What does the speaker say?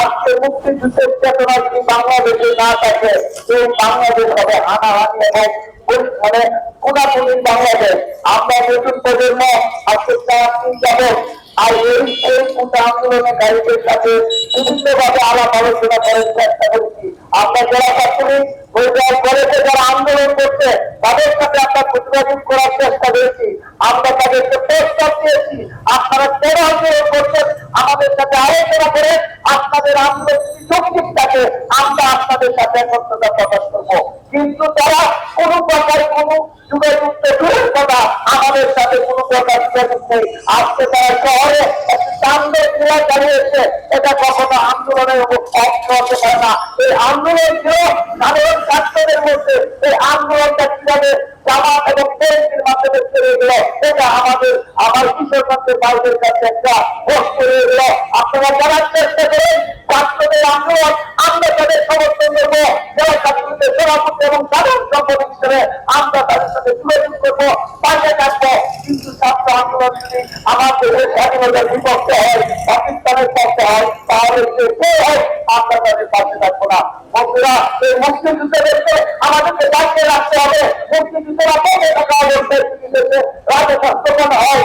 আজকে মুক্তিযুদ্ধের চেতনা যদি বাংলাদেশে না থাকে? এই বাংলাদেশ হবে হানাহানি এবং মানে কোনাকুনি বাংলাদেশ? আমরা নতুন প্রজন্ম, আজকে চাকরি যাব। আর এই এই কোটা আন্দোলনকারীদের সাথে বিভিন্ন ভাবে আলাপ আলোচনা করার চেষ্টা করেছি। আমরা যারা ছাত্রলীগ ওই যারা কলেজে যারা আন্দোলন করছে, তাদের সাথে আমরা প্রতিবাদ করার চেষ্টা করেছি। আমরা তাদেরকে প্রস্তাব দিয়েছি, আপনারা কেন আন্দোলন করছেন? আমাদের সাথে আলোচনা করে আপনাদের থাকে আমরা আপনাদের সাথে একত্রতা প্রকাশ করব। কিন্তু তারা কোনো প্রকার কোনো দূরের কথা আমাদের সাথে কোনো প্রকার যোগাযোগ নেই। আজকে তারা শহরে চালিয়েছে। এটা কখনো আন্দোলনের অর্থ হতে পারে না। এই আন্দোলন ছিল সাধারণ ছাত্রদের মধ্যে। এই আন্দোলনটা কীভাবে কিশোরগঞ্জের বাইরের কাছে একটা প্রশ্ন রয়ে গেল আপনারা জানার চেষ্টা করেন ছাত্রদের আন্দোলন, আমরা তাদের সমর্থন দেবো যারা ছাত্রদের সভাপতি এবং সাধারণ সম্পাদক হিসেবে আমরা তাদের সাথে যোগাযোগ করব পাশে থাকব। কিন্তু ছাত্র আন্দোলন যদি আমার দেশের স্বাধীনতার বিপক্ষে হয়, পাকিস্তানের পক্ষে হয়, তাহলে সে কে হয়, আমরা তাদের পাশে থাকব না। বন্ধুরা, এই মুক্তিযুদ্ধদেরকে আমাদেরকে দায়িত্বে রাখতে হবে। মুক্তিযুদ্ধরা থাকা অবস্থায় বিদেশে রাজস্থান হয়